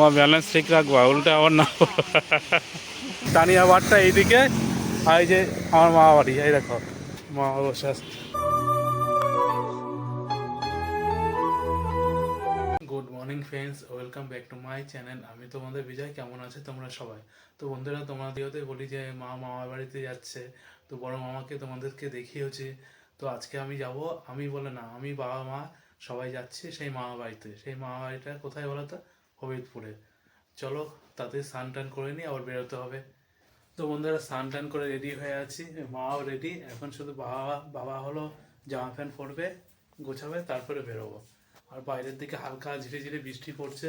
আমার ব্যালেন্স ঠিক রাখবা, উল্টে আবার না। তানিয়া বারটা এইদিকে, আর এই যে আমার মা বাড়ি, এই দেখো, মা বসে আছে। Good morning friends welcome back to my channel আমি তোমাদের বিজয়, কেমন আছে তোমরা সবাই? তো বন্ধুরা তোমাদেরতে বলি যে, মা মামার বাড়িতে যাচ্ছে, তো বড় মামাকে তোমাদেরকে দেখিয়েছি তো আজকে আমি যাব, আমি বলে না, আমি বাবা মা সবাই যাচ্ছি সেই মামা বাড়িতে। সেই মামা বাড়িটা কোথায় বলো তো? হবিবপুরে চলো তাতে স্নান টান করে নিই আবার বেরোতে হবে। তো বন্ধুরা স্নান টান করে রেডি হয়ে আছি। মাও রেডি এখন শুধু বাবা বাবা হলো জামা প্যান্ট পরবে গোছাবে তারপরে বেরোবো। আর বাইরের দিকে হালকা ঝিরে বৃষ্টি পড়ছে।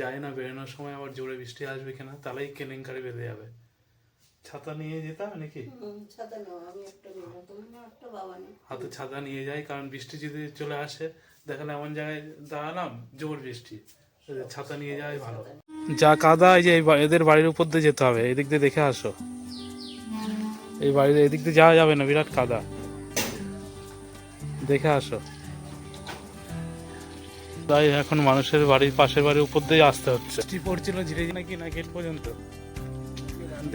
জানি না বেরোনোর সময় আবার জোরে বৃষ্টি আসবে কিনা তাহলেই কেলেঙ্কারি বেঁধে যাবে। ছাতা নিয়ে যেতাম নাকি? হাতে ছাতা নিয়ে যাই কারণ বৃষ্টি যদি চলে আসে দেখালে এমন জায়গায় দাঁড়ালাম জোর বৃষ্টি। ছাতা নিয়ে যাওয়াই ভালো। যা কাদা এই যে এদের বাড়ির উপর দিয়ে যেতে হবে এদিক দিয়ে দেখে আসো। এই বাড়ির এদিক দিয়ে যাওয়া যাবে না বিরাট কাদা। দেখে আসো। তাই এখন মানুষের বাড়ির পাশের বাড়ির উপর দিয়ে আসতে হচ্ছে। বৃষ্টি পড়ছিল ধীরে নাকি না গেট পর্যন্ত।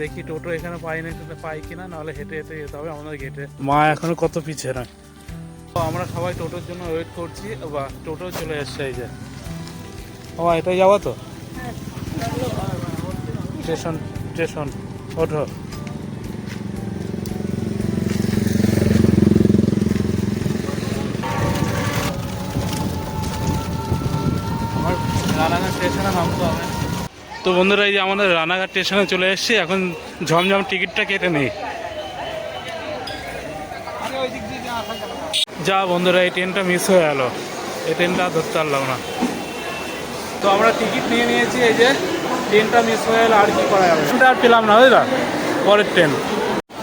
দেখি টোটো এখানে পাই না পাই কিনা নাহলে হেঁটে হেঁটে যেতে হবে আমাদের গেটে। মা এখনও কত পিছিয়ে না। আমরা সবাই টোটোর জন্য ওয়েট করছি বা টোটো চলে এসছে এই যে। ও এটাই যাব তো? স্টেশন স্টেশন, ওঠো। তো বন্ধুরা, এই যে আমাদের রানাঘাট স্টেশনে চলে এসেছি, এখন ঝমঝম টিকিটটা কেটে নেই। যা বন্ধুরা, এই ট্রেনটা মিস হয়ে গেল। এই ট্রেনটা ধরতে পারলাম না। তো আমরা টিকিট নিয়ে নিয়েছি, এই যে ট্রেনটা মিস হয়ে গেলে, আর কি করা যাবে? ট্রেনটা আর পেলাম না, বুঝলা? পরের ট্রেন।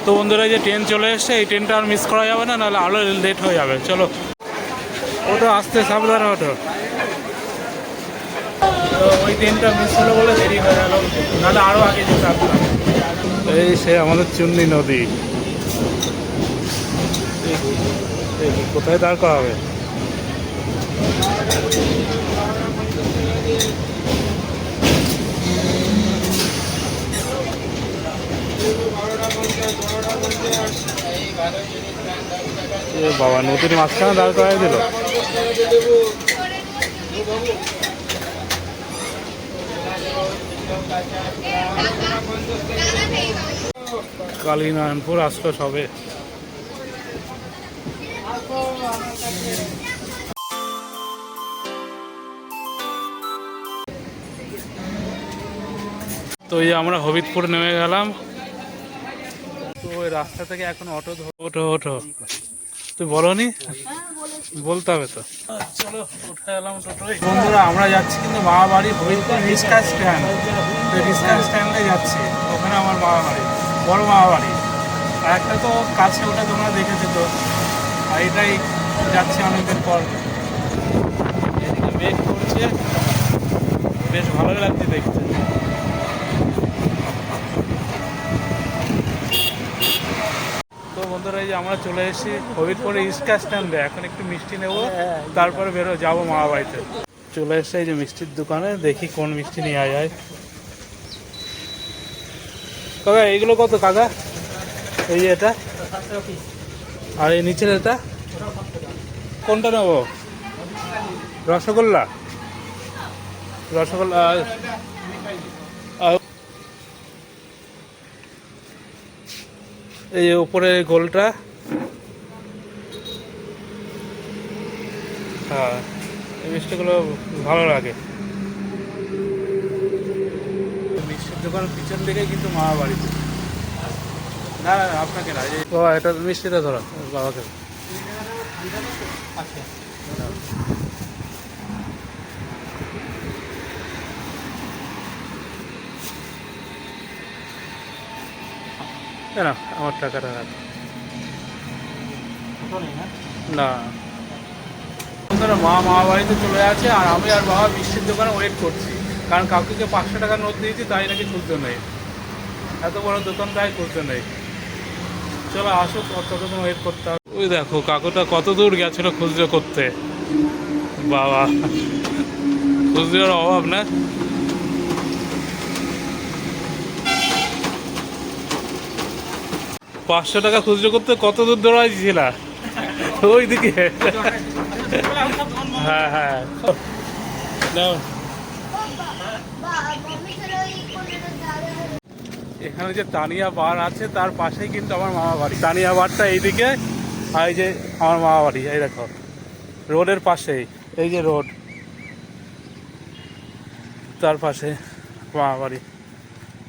তো বন্ধুরা যে ট্রেন চলে এসছে, এই ট্রেনটা আর মিস করা যাবে না, নাহলে আরও লেট হয়ে যাবে। চলো। ওটা আসতে সাবধানে ওটো তো ওই ট্রেনটা মিস হলো বলে দেরি হয়ে গেল। নাহলে আরও আগে যেতে এই সে আমাদের চুন্নি নদী। কোথায় দাঁড় করা হবে বাবা নদীর মাঝখানে দাঁড় করাই দিল। কালীনারায়ণপুর আসলো সবে। তো এই আমরা হবিদপুর নেমে গেলাম। তো ওই রাস্তা থেকে এখন অটো ধর- ওঠো ওঠো। তুই বলো নি বলতে হবে তো। চলো উঠে এলাম টোটোয়। বন্ধুরা আমরা যাচ্ছি কিন্তু মামা বাড়ি হবিদপুর রিক্সা স্ট্যান্ড। তো রিক্সা স্ট্যান্ডে যাচ্ছি। ওখানে আমার মামা বাড়ি বড় মামা বাড়ি আর একটা তো কাছে ওটা তোমরা দেখেছ তো। আর এটাই যাচ্ছি অনেকদিন পর। মেঘ করছে। বেশ ভালো লাগছে দেখতে। এই যে আমরা চলে এসেছি হবিরপুরে ইস্কা স্ট্যান্ডে। এখন একটু মিষ্টি নেব তারপরে বেরো যাব মামা বাড়িতে চলে এসে এই যে মিষ্টির দোকানে দেখি কোন মিষ্টি নেওয়া যায় কাকা এইগুলো কত কাকা? এই যে এটা? আর এই নিচের এটা? কোনটা নেব? রসগোল্লা? রসগোল্লা আর- আর এই উপরে গোলটা। হ্যাঁ এই মিষ্টিগুলো ভালো লাগে। মিষ্টির দোকানের পিছন দিকে কিন্তু মা বাড়িতে না না আপনাকে না এটা মিষ্টিটা ধরো বাবাকে। না আমার টাকাটা রাখ। না। বন্ধুরা মা মা বাড়িতে চলে আছে আর আমি আর বাবা মিষ্টির দোকানে ওয়েট করছি। কারণ কাকুকে পাঁচশো টাকা নোট দিয়েছি তাই নাকি খুলতে নেই। এত বড় দোকান তাই খুলতে নেই। চলো আসো ততক্ষণ ওয়েট করতে হবে। ওই দেখো কাকুটা কত দূর গেছিল খুচরো করতে। বাবা। খুচরোর অভাব না? পাঁচশো টাকা খুচরো করতে কত দূর দৌড়াইছিল ওইদিকে। হ্যাঁ হ্যাঁ। এখানে যে তানিয়া বার আছে, তার পাশেই কিন্তু আমার মামা বাড়ি। তানিয়া বারটা এইদিকে, আর এই যে আমার মামা বাড়ি, এই দেখো। রোডের পাশেই এই যে রোড। তার পাশে মামা বাড়ি।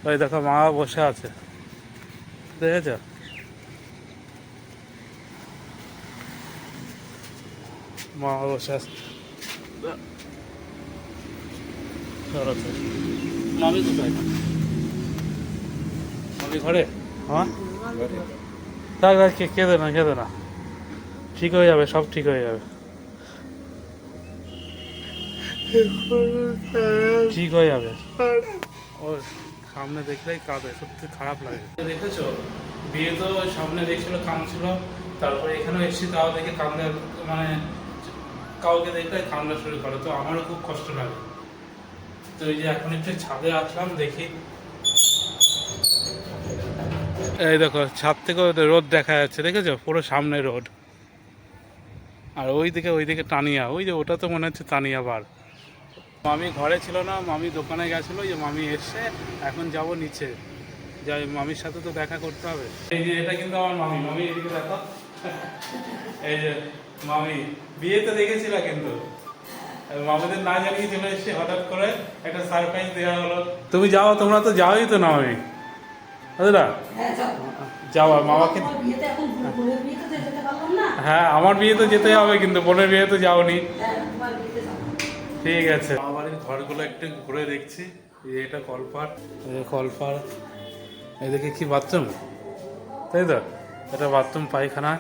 ওই দেখো, মামা বসে আছে। দেখেছ? বসে আছে মামি কোথায় মামি ঘরে হ্যাঁ থাক কেঁদে না কেঁদে না ঠিক হয়ে যাবে সব ঠিক হয়ে যাবে ঠিক হয়ে যাবে ও সামনে দেখলেই কাঁদে সত্যি খারাপ লাগে। দেখেছ? বিয়ে তো সামনে দেখছিল কাঁদছিল। তারপরে এখানেও এসেছি তাও দেখে কান্দে মানে কাউকে দেখলে কান্না শুরু করে, তো আমারও খুব কষ্ট লাগে। তো এই যে এখন একটু ছাদে আসলাম, দেখি। এই দেখো, ছাদ থেকে রোদ দেখা যাচ্ছে, দেখেছ? পুরো সামনে রোড আর ওই দিকে ওই দিকে টানিয়া ওই যে ওটা তো মনে হচ্ছে টানিয়া বার। মামি ঘরে ছিল না, মামি দোকানে গেছিল যে মামি এসছে, এখন যাব নিচে। যাই, মামির সাথে তো দেখা করতে হবে। এই যে, এটা কিন্তু আমার মামি। মামি, এদিকে দেখো। এই যে, মামি বিয়েতে দেখেছিল কিন্তু। আর মামাদের না জানিয়ে চলে এসেছি হঠাৎ করে একটা সারপ্রাইজ দেওয়া হলো। তুমি যাও তোমরা তো যাওই তো না মামি বুঝলা? হ্যাঁ যাও। মামাকে হ্যাঁ আমার বিয়ে তো যেতে হবে কিন্তু বোনের বিয়ে তো যাওনি। হ্যাঁ ঠিক আছে। বাড়ির ঘরগুলো একটু ঘুরে দেখছি। এটা এই যে এদিকে কি বাথরুম? তাই তো? এটা বাথরুম পায়খানা।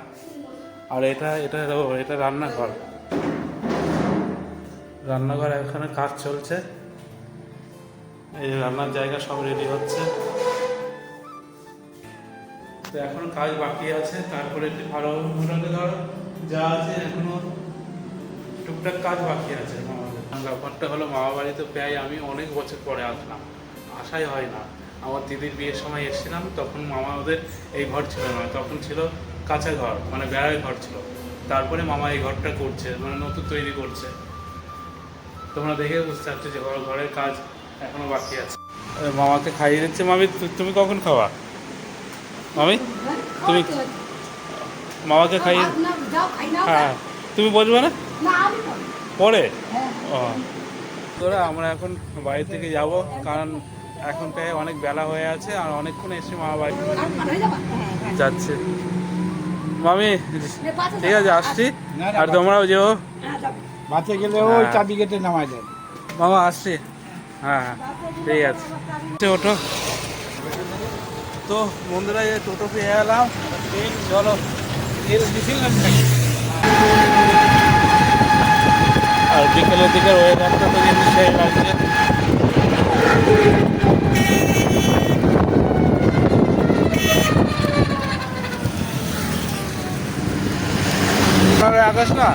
আর এটা এটা এটা রান্নাঘর। রান্নাঘর এখানে কাজ চলছে। এই রান্নার জায়গা সব রেডি হচ্ছে। তো এখন কাজ বাকি আছে, তারপরে একটু ভালো মোটামুটি ধরো, যা আছে এখনও টুকটাক কাজ বাকি আছে ব্যাপারটা হলো মামা বাড়িতে প্রায় আমি অনেক বছর পরে আসলাম, আশাই হয় না। আমার দিদির বিয়ের সময় এসেছিলাম, তখন মামা ওদের এই ঘর ছিল না, তখন ছিল কাঁচা ঘর মানে বেড়ার ঘর ছিল। তারপরে মামা এই ঘরটা করছে মানে নতুন তৈরি করছে। তোমরা দেখে বুঝতে পারছ যে ঘর- ঘরের কাজ এখনও বাকি আছে। মামাকে খাইয়ে দিচ্ছে। মামি তুমি কখন খাওয়া মামি হ্যাঁ, তুমি- মামাকে খাইয়ে হ্যাঁ তুমি বসবে না। পরে? হ্যাঁ ও। তোরা আমরা এখন বাড়ি থেকে যাব কারণ এখন প্রায় অনেক বেলা হয়ে আছে আর অনেকক্ষণ এসে মামা বাড়ি হয়ে হ্যাঁ হ্যাঁ। যাচ্ছে। মামি ঠিক আছে আসছি। আর তোমরাও যেও। বাচ্চা গেলে ওই হ্যাঁ। চাবি গেটে নামাই দেন। মামা আসছি। হ্যাঁ হ্যাঁ ঠিক আছে। ওঠো। তো বন্ধুরা এই টোটো পেয়ে এলাম। চলো। আর বিকেলের দিকে ওয়েদারটা তো কিন্তু সেই লাগছে। আগস্ট না,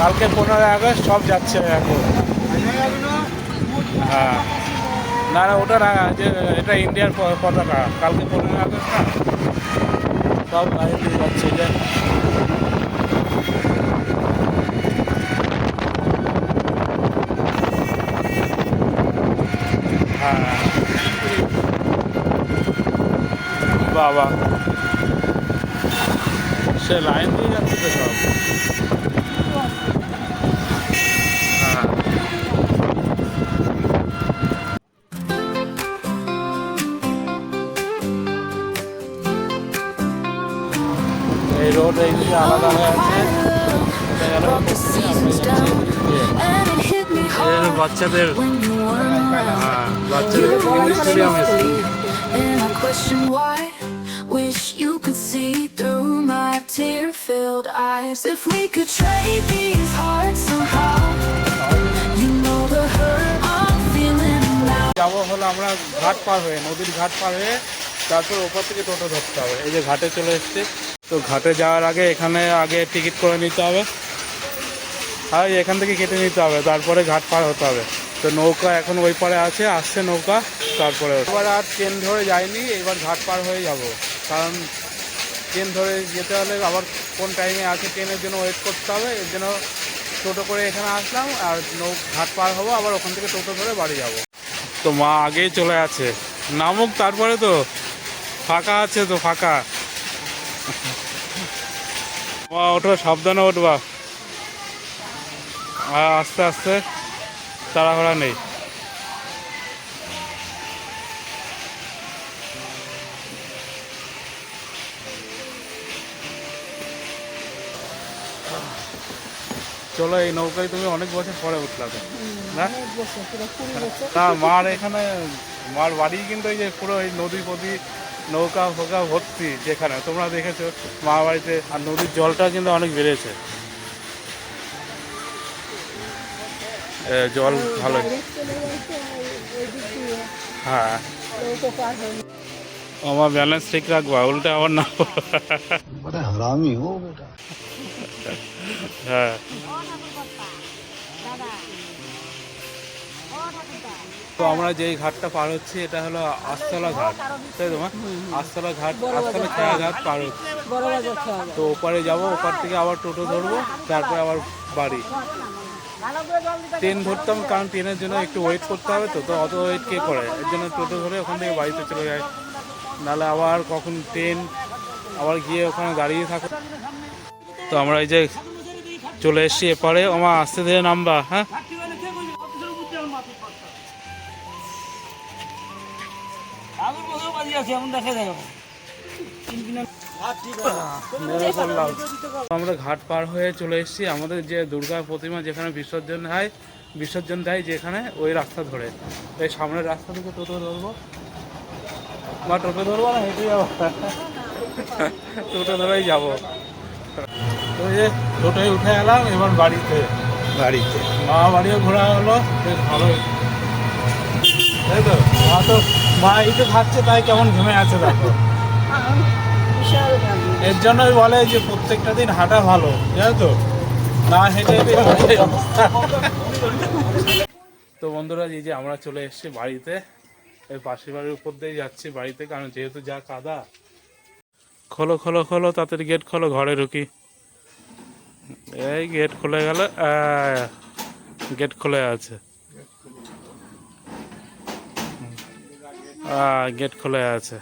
কালকে পনেরোই আগস্ট সব যাচ্ছে এখন। হ্যাঁ। না না, ওটা না, যে, এটা ইন্ডিয়ার পতাকা, কালকে পনেরোই আগস্ট না, সব গাড়ি যাচ্ছে যে। হ্যাঁ। বাবা। সে লাইন দিয়ে যাচ্ছে তো সব হ্যাঁ এই রোড এই দিকে আলাদা হয়ে আছে এটা গেল And it hit me এর hard বাচ্চাদের when you weren't around. হ্যাঁ বাচ্চাদের স্টেডিয়াম এসেছি And I question why. Wish you could see through my tear-filled eyes. If we could trade these hearts somehow, you know the hurt I'm feeling now. যাব হলো আমরা ঘাট পার হয়ে নদীর ঘাট পার হয়ে তারপর ওপর থেকে টোটো ধরতে হবে। এই যে ঘাটে চলে এসছে। তো ঘাটে যাওয়ার আগে এখানে আগে টিকিট করে নিতে হবে। আর এখান থেকে কেটে নিতে হবে। তারপরে ঘাট পার হতে হবে। তো নৌকা এখন ওই পারে আছে আসছে নৌকা তারপরে এবার আর ট্রেন ধরে যায়নি এবার ঘাট পার হয়ে যাব। কারণ ট্রেন ধরে যেতে হলে আবার কোন টাইমে আছে ট্রেনের জন্য ওয়েট করতে হবে, এর জন্য টোটো করে এখানে আসলাম আর নৌ ঘাট পার হব, আবার ওখান থেকে টোটো ধরে বাড়ি যাব। তো মা আগেই চলে আছে। নামুক তারপরে তো। ফাঁকা আছে তো, ফাঁকা। মা, ওঠো, সাবধানে উঠবা আস্তে আস্তে তাড়াহুড়া নেই। চলো এই নৌকায় তুমি অনেক বছর পরে উঠলা তো। না? মার এখানে মার বাড়ি কিন্তু এই যে পুরো এই নদী পদী নৌকা ফোকা ভর্তি যেখানে তোমরা দেখেছ মা বাড়িতে আর নদীর জলটা কিন্তু অনেক বেড়েছে। জল ভালো। হ্যাঁ। আমার ব্যালেন্স ঠিক রাখবা উল্টা আমার না হারামি ও বেটা হ্যাঁ। তো আমরা যেই ঘাটটা পার হচ্ছি, এটা হলো আস্তলা ঘাট। তাই তো, মা? আস্তলা ঘাট আস্তলা খেয়া ঘাট পার হচ্ছে। তো ওপারে যাব, ওপার থেকে আবার টোটো ধরবো, তারপরে আবার বাড়ি। ট্রেন ধরতাম, কারণ ট্রেনের জন্য একটু ওয়েট করতে হবে তো তো অত ওয়েট কে করে? এর জন্য টোটো ধরে ওখান থেকে বাড়িতে চলে যায় নাহলে আবার কখন ট্রেন, আবার গিয়ে ওখানে দাঁড়িয়ে থাকো। তো আমরা এই যে চলে এসছি এপারে। আমার আস্তে ধীরে নামবা হ্যাঁ? আমরা ঘাট পার হয়ে চলে এসেছি। আমাদের যে দুর্গা প্রতিমা যেখানে বিসর্জন হয় বিসর্জন দেয় যেখানে, ওই রাস্তা ধরে। এই সামনের রাস্তা থেকে টোটো ধরবো। বা টোটো ধরবো না, হেঁটে যাব। টোটো ধরেই যাব। তো যে টোটোয় উঠে এলাম এবার বাড়িতে। বাড়িতে। মা বাড়িও ঘোরা হলো বেশ ভালোই। তাই তো? মা তো মা এই তো খাচ্ছে তাই কেমন ঘুমে আছে দেখো। এর জন্যই বলে যে প্রত্যেকটা দিন হাঁটা ভালো জানো তো? না হেঁটে হেঁটে তো বন্ধুরা এই যে আমরা চলে এসেছি বাড়িতে। এই পাশের বাড়ির উপর দিয়ে যাচ্ছি বাড়িতে কারণ যেহেতু যা কাদা। খোলো খোলো খোলো তাদের গেট খোলো ঘরে ঢুকি। এই গেট খুলে গেল গেট খুলে আছে। গেট খুলে আছে।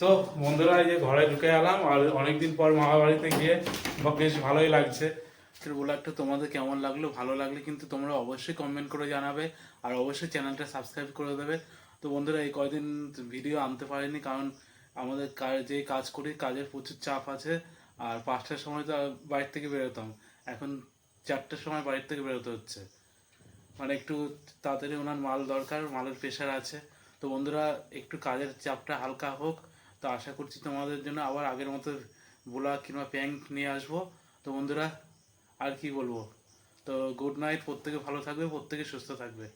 তো বন্ধুরা এই যে ঘরে ঢুকে এলাম আর অনেকদিন পর মামা বাড়িতে গিয়ে বা বেশ ভালোই লাগছে। তো ব্লগটা তোমাদের কেমন লাগল? ভালো লাগলে কিন্তু তোমরা অবশ্যই কমেন্ট করে জানাবে আর অবশ্যই চ্যানেলটা সাবস্ক্রাইব করে দেবে। তো বন্ধুরা এই কয়দিন ভিডিও আনতে পারিনি কারণ আমাদের যে কাজ করি কাজের প্রচুর চাপ আছে। আর পাঁচটার সময় তো বাড়ির থেকে বেরোতাম। এখন চারটার সময় বাড়ির থেকে বেরোতে হচ্ছে। মানে একটু তাড়াতাড়ি ওনার মাল দরকার, মালের প্রেশার আছে। তো বন্ধুরা, একটু কাজের চাপটা হালকা হোক। তো আশা করছি তোমাদের জন্য আবার আগের মতো বোলা কিংবা প্যান্ট নিয়ে আসব। তো বন্ধুরা, আর কি বলব? তো গুড নাইট প্রত্যেকে ভালো থাকবে, প্রত্যেকে সুস্থ থাকবে।